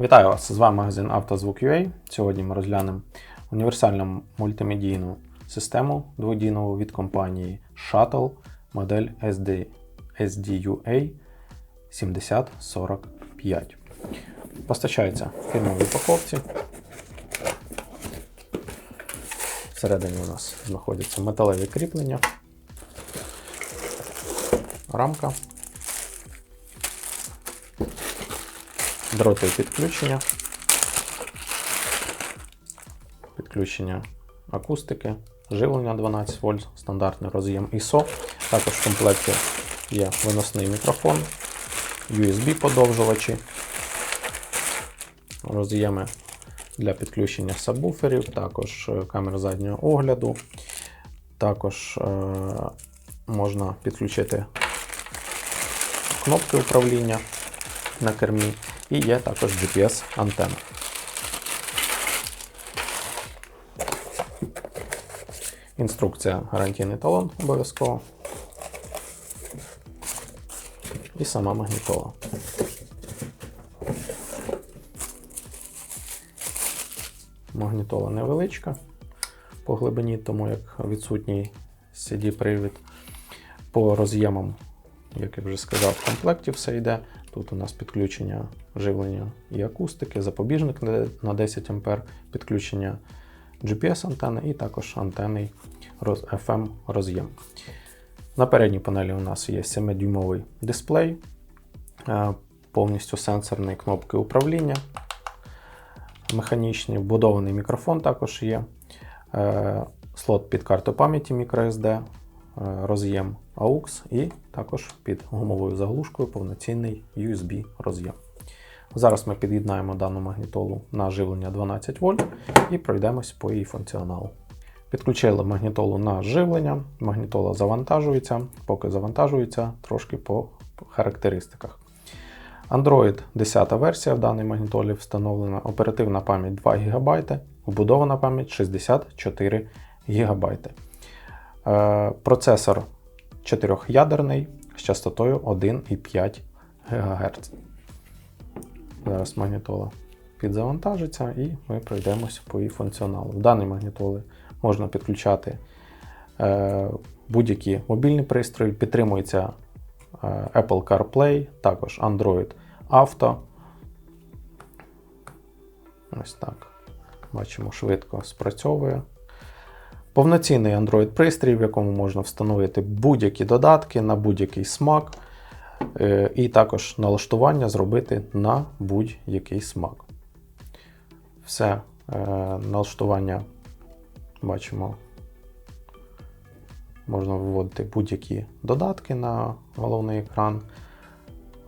Вітаю вас! З вами магазин «Автозвук.UA». Сьогодні ми розглянемо універсальну мультимедійну систему дводійну від компанії Shuttle модель SD, SDUA 7045. Постачається в фірмовій упаковці. Всередині у нас знаходяться металеві кріплення, рамка. Дротове підключення, підключення акустики, живлення 12 вольт, стандартний роз'єм ISO. Також в комплекті є виносний мікрофон, USB-подовжувачі, роз'єми для підключення сабвуферів, також е, камера заднього огляду, також е, можна підключити кнопки управління на кермі і є також GPS-антенна. Інструкція гарантійний талон обов'язково. І сама магнітола. Магнітола невеличка по глибині, тому як відсутній CD-привід. По роз'ємам, як я вже сказав, в комплекті все йде. Тут у нас підключення живлення і акустики, запобіжник на 10 А, підключення GPS-антени і також антенний FM роз'єм. На передній панелі у нас є 7-дюймовий дисплей, е, повністю сенсорні кнопки управління, механічний вбудований мікрофон також є, е, слот під карту пам'яті microSD, е, роз'єм AUX і також під гумовою заглушкою повноцінний USB роз'єм. Зараз ми під'єднаємо дану магнітолу на живлення 12 вольт і пройдемось по її функціоналу. Підключили магнітолу на живлення, магнітола завантажується, поки завантажується трошки по характеристиках. Android 10 версія в даній магнітолі встановлена, оперативна пам'ять 2 ГБ, вбудована пам'ять 64 ГБ. Е, Процесор 4-ядерний з частотою 1,5 ГГц. Зараз магнітола підзавантажиться і ми пройдемось по її функціоналу. В даній магнітоли можна підключати е, будь-які мобільні пристрої, підтримується е, Apple CarPlay, також Android Auto. Ось так. Бачимо, швидко спрацьовує. Повноцінний Android пристрій, в якому можна встановити будь-які додатки на будь-який смак. Е, І також налаштування зробити на будь-який смак. Все, е, налаштування бачимо, можна виводити будь-які додатки на головний екран.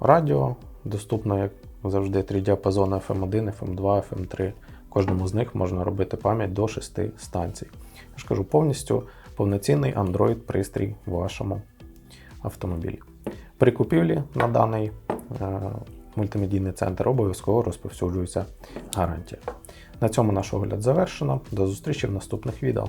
Радіо доступно, як завжди, три діапазони FM1, FM2, FM3. Кожному з них можна робити пам'ять до 6 станцій. Я ж кажу, повністю повноцінний Android пристрій в вашому автомобілі. При купівлі на даний е, мультимедійний центр обов'язково розповсюджується гарантія. На цьому наш огляд завершено. До зустрічі в наступних відео.